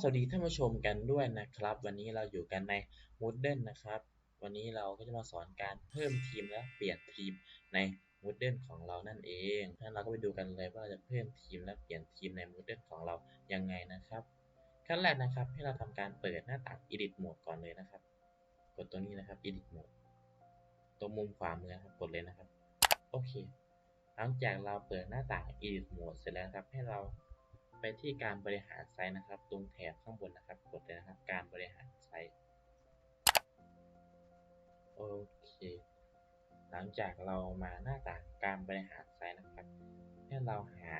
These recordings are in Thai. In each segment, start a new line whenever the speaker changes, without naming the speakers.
สวัสดีท่านผู้ชมกันด้วยนะครับ วันนี้เราอยู่กันใน Moodle นะครับ วันนี้เราก็จะมาสอนการเพิ่มทีมและเปลี่ยนทีมใน Moodle ของเรานั่นเองงั้นเราก็ไปดูกันเลยว่าเราจะเพิ่มทีมและเปลี่ยนทีมใน Moodle ของเรายังไงนะครับขั้นแรกนะครับ ให้เราทำการเปิดหน้าต่าง Edit Mode ก่อนเลยนะครับ กดตรงนี้นะครับ Edit Mode ตรงมุมขวามือครับกดเลยนะครับ โอเค หลังจากเราเปิดหน้าต่าง Edit Mode เสร็จแล้วครับ ให้เรา ไปที่การบริหารไซต์นะครับ ตรงแถบข้างบนนะครับ กดเลยนะครับ การบริหารไซต์โอเค หลังจากเรามาหน้าต่างการบริหารไซต์นะครับ ให้เราหา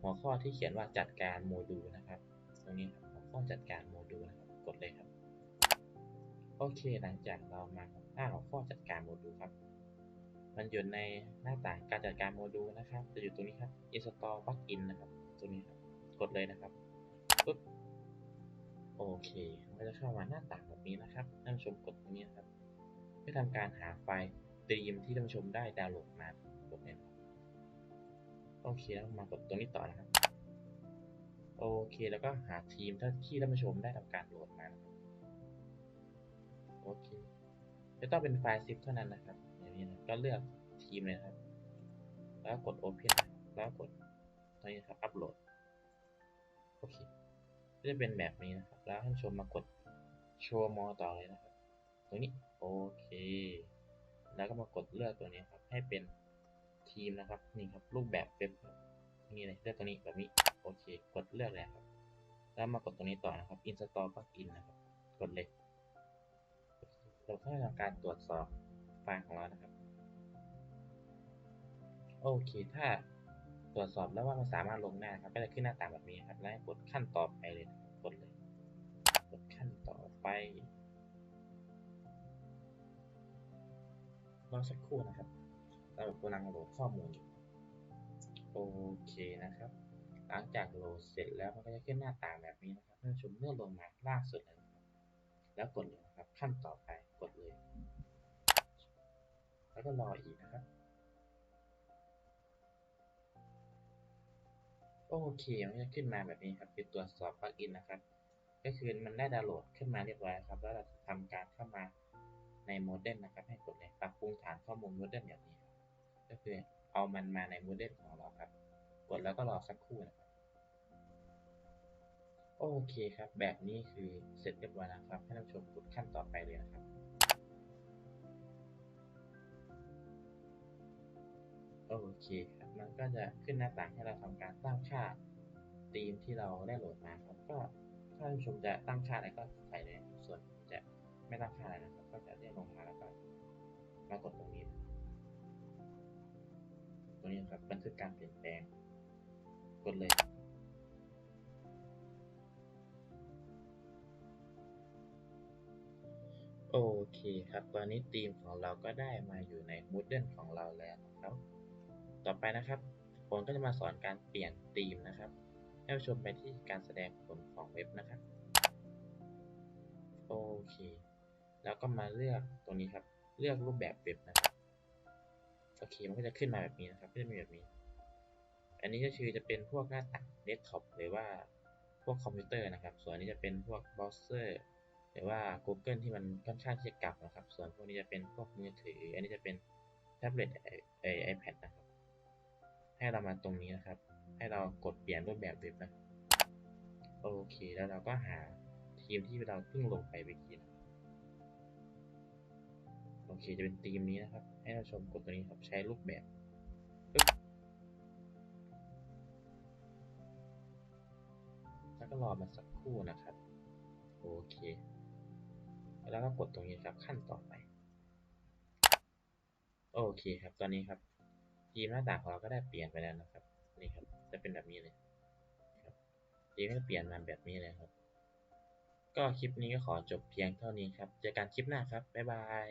หัวข้อที่เขียนว่าจัดการโมดูลนะครับ ตรงนี้ครับหัวข้อจัดการโมดูลนะครับ กดเลยครับ โอเค หลังจากเรามาหน้าหัวข้อจัดการโมดูลครับ มันอยู่ในหน้าต่างการจัดการโมดูลนะครับ จะอยู่ตรงนี้ครับ install plugin นะครับ ตรงนี้ครับกดเลยนะครับปุ๊บโอเคมันจะเข้ามาหน้าต่างแบบนี้นะครับท่านผู้ชมกดตรงนี้นครับเพื่อทำการหาไฟล์ธีมที่ท่านผู้ชมได้ดาวน์โหลดมากดเลยครับโอเคแล้วมากดตรงนี้ต่อนะครับโอเคแล้วก็หาทีมที่ท่านผู้ชมได้ทำการโหลดมานะครับโอเคจะต้องเป็นไฟล์ zip เท่านั้นนะครับอย่างนี้นะก็เลือกทีมเลยครับ แล้วกด open แล้วกด รงนี้ครับอัปโหลดโอเคก็จะเป็นแบบนี้นะครับ แล้วท่านชมมากดโชว์มอต่อเลยนะครับ ตรงนี้โอเค แล้วก็มากดเลือกตัวนี้ครับ ให้เป็นทีมนะครับนี่ครับรูปแบบเว็บนี่เลยเลือกตัวนี้แบบนี้โอเค กดเลือกเลยครับ แล้วมากดตรงนี้ต่อนะครับ install plugin นะครับ กดเลยเราก็ทำการตรวจสอบไฟล์ของเรานะครับ โอเค ถ้า ตรวจสอบแล้วว่ามันสามารถลงได้ครับ ก็จะขึ้นหน้าต่างแบบนี้ครับ แล้วกดขั้นต่อไปเลยนะครับกดเลยกดขั้นต่อไปรอสักครู่นะครับเรากำลังโหลดข้อมูลอยู่โอเคนะครับ หลังจากโหลดเสร็จแล้วมันก็จะขึ้นหน้าต่างแบบนี้นะครับท่านชมเลื่อนลงมาล่างสุดเลยแล้วกดเลยนะครับขั้นต่อไปกดเลย แล้วก็รออีกนะครับ โอเคมันจะขึ้นมาแบบนี้ครับเป็นตัวสอบปลั๊กอินนะครับ ก็คือมันได้ดาวน์โหลดขึ้นมาเรียบร้อยครับ แล้วเราจะทำการเข้ามาในโมเดลนะครับ ให้กดเลยปรับปรุงฐานข้อมูลโมเดลแบบนี้ก็คือเอามันมาในโมเดลของเราครับ กดแล้วก็รอสักครู่นะครับโอเคครับ แบบนี้คือเสร็จเรียบร้อยแล้วครับ ให้ท่านชมกดขั้นต่อไปเลยนะครับ โอเคครับมันก็จะขึ้นหน้าต่างให้เราทำการตั้งค่าธีมที่เราได้โหลดมาครับ ก็ถ้าท่านผู้ชมจะตั้งค่าอะไรก็ใส่เลยส่วนจะไม่ตั้งค่าอะไรนะครับ ก็จะเลื่อนลงมาแล้วก็มากดตรงนี้ตรงนี้ครับบันทึกการเปลี่ยนแปลง กดเลยโอเคครับ ตอนนี้ธีมของเราก็ได้มาอยู่ใน Moodle ของเราแล้วนะครับ ต่อไปนะครับผมก็จะมาสอนการเปลี่ยนธีมนะครับ ให้ผู้ชมไปที่การแสดงผลของเว็บนะครับ โอเค แล้วก็มาเลือกตรงนี้ครับ เลือกรูปแบบเว็บนะครับ โอเค มันก็จะขึ้นมาแบบนี้นะครับก็จะมีแบบนี้ อันนี้ก็คือจะเป็นพวกหน้าต่างเดสก์ท็อปหรือว่าพวกคอมพิวเตอร์นะครับ ส่วนนี้จะเป็นพวกเบราว์เซอร์หรือว่า Google ที่มันค่อนข้างที่จะกลับนะครับ ส่วนพวกนี้จะเป็นพวกมือถือ อันนี้จะเป็นแท็บเล็ตไอแพดนะ ให้เรามาตรงนี้นะครับ ให้เรากดเปลี่ยนรูปแบบเว็บนะ โอเคแล้วเราก็หาทีมที่เราเพิ่งลงไปเมื่อกี้นะโอเคจะเป็นทีมนี้นะครับ ให้เราชมกดตัวนี้ครับ ใช้รูปแบบปึ๊บแล้วก็รอมาสักครู่นะครับ โอเค แล้วก็กดตรงนี้ครับขั้นต่อไป โอเคครับ ตอนนี้ครับ ทีมหน้าต่างของเราก็ได้เปลี่ยนไปแล้วนะครับนี่ครับจะเป็นแบบนี้เลยครับทีมก็เปลี่ยนมาแบบนี้เลยครับ ก็คลิปนี้ก็ขอจบเพียงเท่านี้ครับเจอกันคลิปหน้าครับบ๊ายบาย